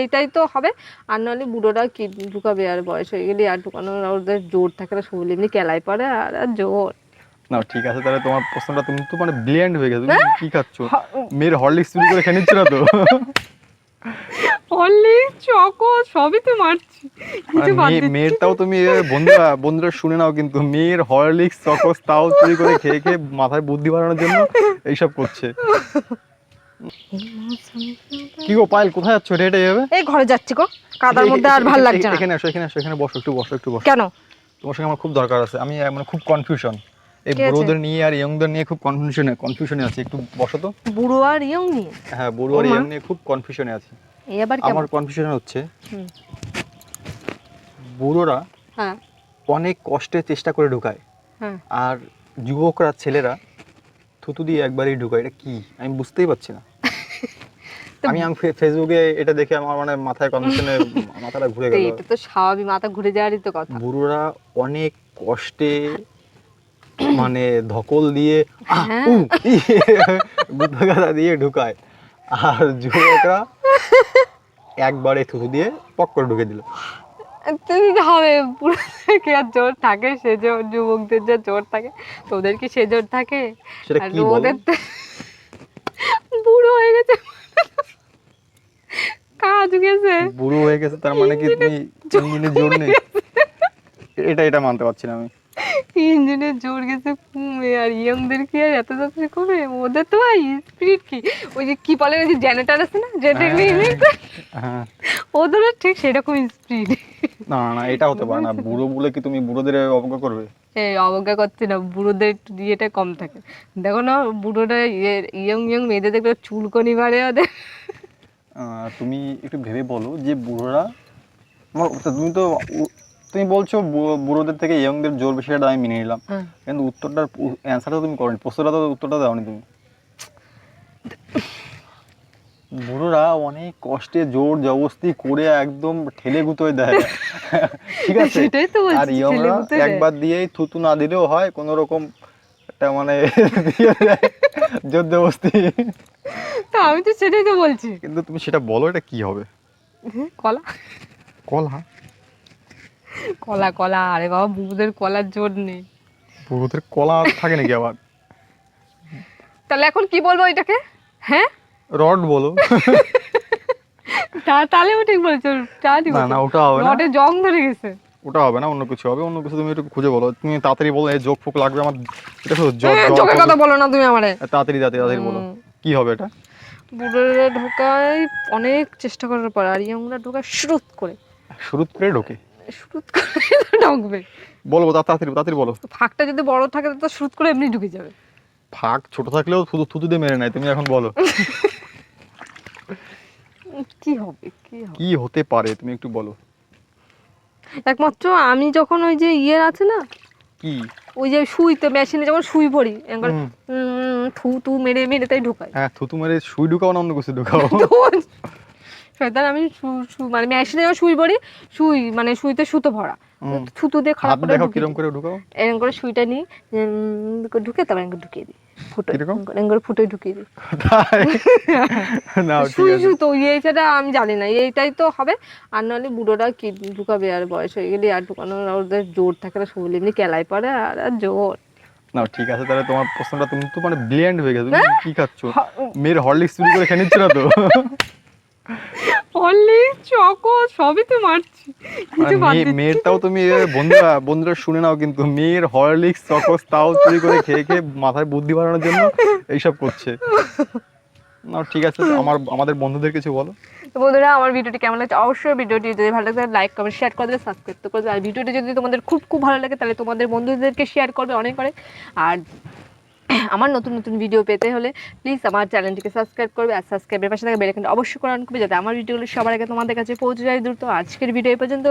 এইটাই তো হবে। আর নাহলে বুড়োরা কি ঢুকাবে? আর বয়স হয়ে গেলে আর ঢুকানো ওদের জোর থাকে না শরীর এমনি কেলাই পড়ে আর আর জোর। না ঠিক আছে তাহলে তোমার প্রশ্নটা তুমি তো মানে ব্রিলিয়ান্ট হয়ে গেছে। তুমি কি খাচ্ছ? মেয়ের হরলিক্স চুরি করে খেয়ে নিচ্ছ না তো? অনলি চকো সবই তো মারছি। কিছু বাদ দিচ্ছি। মেয়েরটাও তুমি বন্ধুরা বন্ধুরা শুনে নাও কিন্তু মেয়ের হরলিক্স চকস তাও চুরি করে খেয়ে খেয়ে মাথায় বুদ্ধি বাড়ানোর জন্য এইসব করছে। কি গো পায়েল কোথায় যাচ্ছ? হেঁটে হেঁটে যাবে? এই ঘরে যাচ্ছি গো। কাদার মধ্যে আর ভালো লাগছে না। এখানে আসো এখানে আসো এখানে বসো একটু বসো একটু বসো। কেন? তোমার সঙ্গে আমার খুব দরকার আছে। আমি মানে খুব কনফিউশন এই? বুড়োদের নিয়ে আর ইয়ংদের নিয়ে খুব কনফিউশনে কনফিউশনে আছে। একটু বসো তো। বুড়ো আর ইয়ং নিয়ে? হ্যাঁ বুড়ো আর ইয়ং নিয়ে খুব কনফিউশনে আছি। এই আবার কেমন? আমার কনফিউশন হচ্ছে বুড়োরা হ্যাঁ। অনেক কষ্টে চেষ্টা করে ঢুকায়। হ্যাঁ। আর যুবকরা ছেলেরা থুতু দিয়ে একবারই ঢুকায়। এটা কি? আমি বুঝতেই পারছি না। আমি আমি ফেসবুকে এটা দেখে আমার মানে মাথায় কনফিউশনে মাথাটা ঘুরে গেল। এটা তো স্বাভাবিক মাথা ঘুরে যাওয়ারই তো কথা। বুড়োরা অনেক কষ্টে মানে ধকল দিয়ে হ্যাঁ। গুদ্ধগাদা দিয়ে ঢুকায়। আর যুবকরা একবারে থুতু দিয়ে পক করে ঢুকে দিল। তুমি হবে পুরো কি আর জোর থাকে সে জোর যুবকদের যে জোর থাকে তোদের কি সে জোর থাকে? আর ওদের বুড়ো হয়ে গেছে। কাজ গেছে। বুড়ো হয়ে গেছে তার মানে কি তুমি ইঞ্জিনের জোর নেই? এটা এটা মানতে পারছি না আমি। ইঞ্জিনের জোর গেছে কমে আর ইয়ংদের কি আর এত যাত্রী কমে ওদের তো ভাই স্পিরিট কি? ওই যে কি বলে ওই যে জেনারেটর আছে না? জেনারেটর হ্যাঁ ওদেরও ঠিক সেরকম স্পিড না না, এটা হতে পারে না। বুড়ো বলে কি তুমি বুড়োদের অবজ্ঞা করবে? এই অবজ্ঞা করছি না। বুড়োদের ইয়েটা কম থাকে। দেখো না বুড়োরা ইয়ং ইয়ং মেয়েদের দেখলে চুলকনি বাড়ে ওদের। তুমি একটু ভেবে বলো যে বুড়োরা তুমি তো তুমি বলছো বুড়োদের থেকে ইয়ংদের জোর বেশি আমি মেনে নিলাম। হ্যাঁ। কিন্তু উত্তরটার অ্যান্সারটা তুমি করনি প্রশ্নটা তো উত্তরটা দাওনি তুমি। বুড়োরা অনেক কষ্টে জোর জবস্তি করে একদম ঠেলে গুতোয় দেয়। ঠিক আছে? আর ইয়ংরা একবার দিয়েই থুতু না দিলেও হয় কোনো রকম একটা মানে জোর জবস্তি তো আমি তো সেটাই তো বলছি। কিন্তু তুমি সেটা বলো এটা কি হবে? কলা। কলা? কলা কলা আরে বাবা বুড়োদের কলার জোর নেই। বুড়োদের কলা থাকে নাকি আবার? তাহলে এখন কি বলব এটাকে হ্যাঁ? রড বলো। তা তাহলেও ঠিক বলছো না না ওটা হবে রডে জং ধরে গেছে। ওটা হবে না অন্য কিছু হবে অন্য কিছু তুমি একটু খুঁজে বলো। তুমি তাড়াতাড়ি বলো এই যোগ ফোক লাগবে আমার এটা শুধু জগ চোখের কথা বলো না তুমি আমারে। তাড়াতাড়ি তাড়াতাড়ি তাড়াতাড়ি বলো। কি হবে এটা? বুড়োরা ঢোকায় অনেক চেষ্টা করার পর আর ইয়ংরা ঢোকায় শ্রুত করে। শুরু করে ঢোকে? শ্রুত করে ঢুকবে। বলব তাড়াতাড়ি তাড়াতাড়ি বলো। ফাঁকটা যদি বড় থাকে তো শ্রুত করে এমনি ঢুকে যাবে। ফাঁক ছোট থাকলেও শুধু থুতু দিয়ে মেরে নেয় তুমি এখন বলো। কি হবে? কি হতে পারে তুমি একটু বলো। একমাত্র আমি যখন ওই যে ইয়ের আছে না কি? ওই যে সুইতে মেশিনে যখন সুই পড়ি একবার। থু তু মেরে মেরে তাই ঢোকাই হ্যাঁ থুতু মেরে সুই ঢুকাও না অন্য কিছু ঢুকাও। শয়তান আমি মানে মেশিনে সুই পড়ি সুই মানে সুইতে সুতো ভরা। থুতু দিয়ে খারাপ করে ঢুকিয়ে কিরম করে ঢুকাও। এরকম করে সুইটা নিই উম, ঢুকে তারপর এরকম ঢুকিয়ে দিই। ফুটো? এরকম করে ফুটোয় ঢুকিয়ে দিই। না আছে। সুতো এই সেটা আমি জানি না এইটাই তো হবে। আর নাহলে বুড়োরা কি ঢুকাবে আর বয়স হয়ে গেলে আর ঢুকানো ওদের জোর থাকে না শরীর এমনি কেলাই পড়ে আর আর জোর। না ঠিক আছে তাহলে তোমার প্রশ্নটা তুমি তো মানে ব্রিলিয়ান্ট হয়ে গেছে। তুমি কি খাচ্ছ? মেয়ের হরলিক্স চুরি করে খেয়ে নিচ্ছ না তো? সবই তো মারছি। কিছু বাদ দিচ্ছি। মেয়েরটাও তুমি বন্ধুরা বন্ধুরা শুনে নাও কিন্তু। মেয়ের হরলিক্স চকস তাও চুরি করে খেয়ে খেয়ে মাথায় বুদ্ধি বাড়ানোর জন্য এইসব করছে। না ঠিক আছে আমার আমাদের বন্ধুদের কিছু বলো। তো বন্ধুরা আমার ভিডিওটি কেমন লাগছে? অবশ্যই ভিডিওটি যদি ভালো লাগে লাইক কমেন্ট শেয়ার করে দেবে সাবস্ক্রাইব তো করে আর ভিডিওটি যদি তোমাদের খুব খুব ভালো লাগে তাহলে তোমাদের বন্ধুদেরকে শেয়ার করবে অনেক অনেক। আর আমার নতুন নতুন ভিডিও পেতে হলে প্লিজ আমার চ্যানেলটিকে সাবস্ক্রাইব করবে আর সাবস্ক্রাইবের পাশে থাকা বেলাইকনটা অবশ্যই করে অন করবে যাতে আমার ভিডিওগুলো সবার আগে তোমাদের কাছে পৌঁছে যায় দ্রুত। আজকের ভিডিও পর্যন্ত।